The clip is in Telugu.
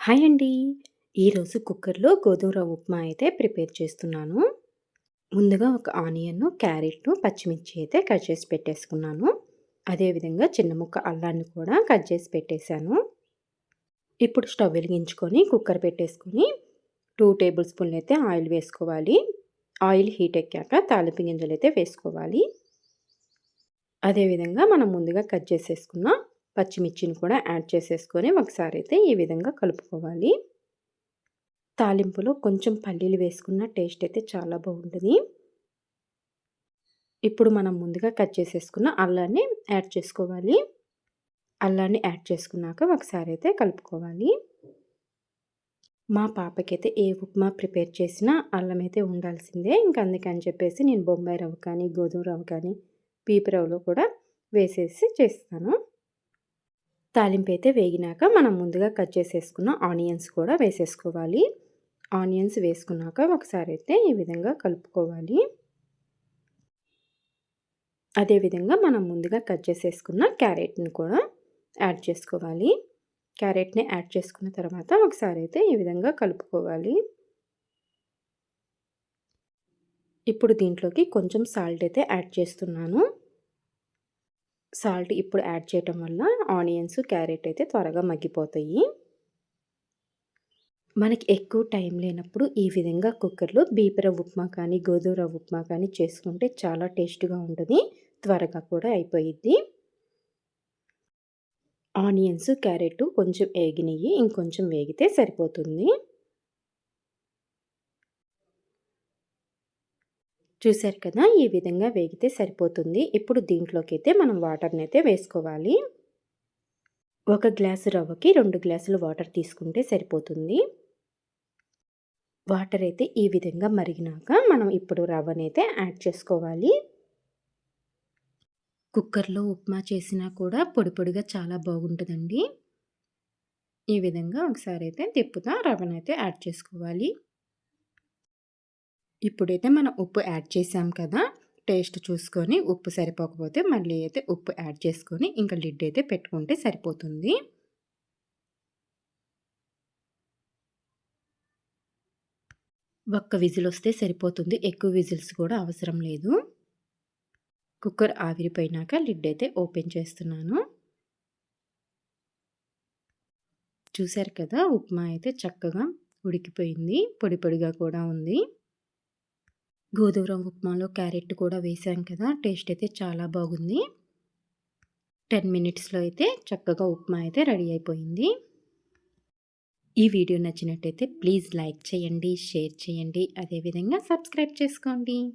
హాయ్ అండి. ఈరోజు కుక్కర్‌లో గోధుమ రవ్వ ఉప్మా అయితే ప్రిపేర్ చేస్తున్నాను. ముందుగా ఒక ఆనియన్ను, క్యారెట్‌ను, పచ్చిమిర్చి అయితే కట్ చేసి పెట్టేసుకున్నాను. అదేవిధంగా చిన్న ముక్క అల్లాన్ని కూడా కట్ చేసి పెట్టేశాను. ఇప్పుడు స్టవ్ వెలిగించుకొని కుక్కర్ పెట్టేసుకొని టూ టేబుల్ స్పూన్లు అయితే ఆయిల్ వేసుకోవాలి. ఆయిల్ హీట్ ఎక్కాక తాలింపు గింజలు అయితే వేసుకోవాలి. అదేవిధంగా మనం ముందుగా కట్ చేసేసుకున్న పచ్చిమిర్చిని కూడా యాడ్ చేసేసుకొని ఒకసారి అయితే ఈ విధంగా కలుపుకోవాలి. తాలింపులో కొంచెం పల్లీలు వేసుకున్న టేస్ట్ అయితే చాలా బాగుంటుంది. ఇప్పుడు మనం ముందుగా కట్ చేసేసుకున్న అల్లాన్ని యాడ్ చేసుకోవాలి. అల్లాన్ని యాడ్ చేసుకున్నాక ఒకసారి అయితే కలుపుకోవాలి. మా పాపకైతే ఏ ఉప్మా ప్రిపేర్ చేసినా అల్లం అయితే ఉండాల్సిందే. ఇంకా అందుకని చెప్పేసి నేను బొంబాయి రవ్వ కానీ గోధుమ రవ్వ కానీ పీపు రవ్వలో కూడా వేసేసి చేస్తాను. తాలింపు అయితే వేగినాక మనం ముందుగా కట్ చేసేసుకున్న ఆనియన్స్ కూడా వేసేసుకోవాలి. ఆనియన్స్ వేసుకున్నాక ఒకసారి అయితే ఈ విధంగా కలుపుకోవాలి. అదేవిధంగా మనం ముందుగా కట్ చేసేసుకున్న క్యారెట్ని కూడా యాడ్ చేసుకోవాలి. క్యారెట్ని యాడ్ చేసుకున్న తర్వాత ఒకసారి అయితే ఈ విధంగా కలుపుకోవాలి. ఇప్పుడు దీంట్లోకి కొంచెం సాల్ట్ అయితే యాడ్ చేస్తున్నాను. సాల్ట్ ఇప్పుడు యాడ్ చేయటం వల్ల ఆనియన్స్ క్యారెట్ అయితే త్వరగా మగ్గిపోతాయి. మనకి ఎక్కువ టైం లేనప్పుడు ఈ విధంగా కుక్కర్లో బీపర ఉప్మా కానీ గోధుమ ఉప్మా కానీ చేసుకుంటే చాలా టేస్ట్గా ఉంటుంది. త్వరగా కూడా అయిపోయిద్ది. ఆనియన్స్ క్యారెట్ కొంచెం వేగినవి ఇంకొంచెం వేగితే సరిపోతుంది. చూశారు కదా ఈ విధంగా వేగితే సరిపోతుంది. ఇప్పుడు దీంట్లోకి అయితే మనం వాటర్ని అయితే వేసుకోవాలి. ఒక గ్లాసు రవ్వకి రెండు గ్లాసులు వాటర్ తీసుకుంటే సరిపోతుంది. వాటర్ అయితే ఈ విధంగా మరిగినాక మనం ఇప్పుడు రవ్వనైతే యాడ్ చేసుకోవాలి. కుక్కర్లో ఉప్మా చేసినా కూడా పొడి పొడిగా చాలా బాగుంటుందండి. ఈ విధంగా ఒకసారి అయితే తిప్పుతా రవ్వనైతే యాడ్ చేసుకోవాలి. ఇప్పుడైతే మనం ఉప్పు యాడ్ చేసాం కదా టేస్ట్ చూసుకొని ఉప్పు సరిపోకపోతే మళ్ళీ అయితే ఉప్పు యాడ్ చేసుకొని ఇంకా లిడ్ అయితే పెట్టుకుంటే సరిపోతుంది. ఒక్క విజిల్ వస్తే సరిపోతుంది. ఎక్కువ విజిల్స్ కూడా అవసరం లేదు. కుక్కర్ ఆవిరిపోయినాక లిడ్ అయితే ఓపెన్ చేస్తున్నాను. చూశారు కదా ఉప్మా అయితే చక్కగా ఉడికిపోయింది. పొడి పొడిగా కూడా ఉంది. గోధుమ ఉప్మాలో క్యారెట్ కూడా వేసాం కదా టేస్ట్ అయితే చాలా బాగుంది. టెన్ మినిట్స్లో అయితే చక్కగా ఉప్మా అయితే రెడీ అయిపోయింది. ఈ వీడియో నచ్చినట్టయితే ప్లీజ్ లైక్ చేయండి షేర్ చేయండి అదేవిధంగా సబ్స్క్రైబ్ చేసుకోండి.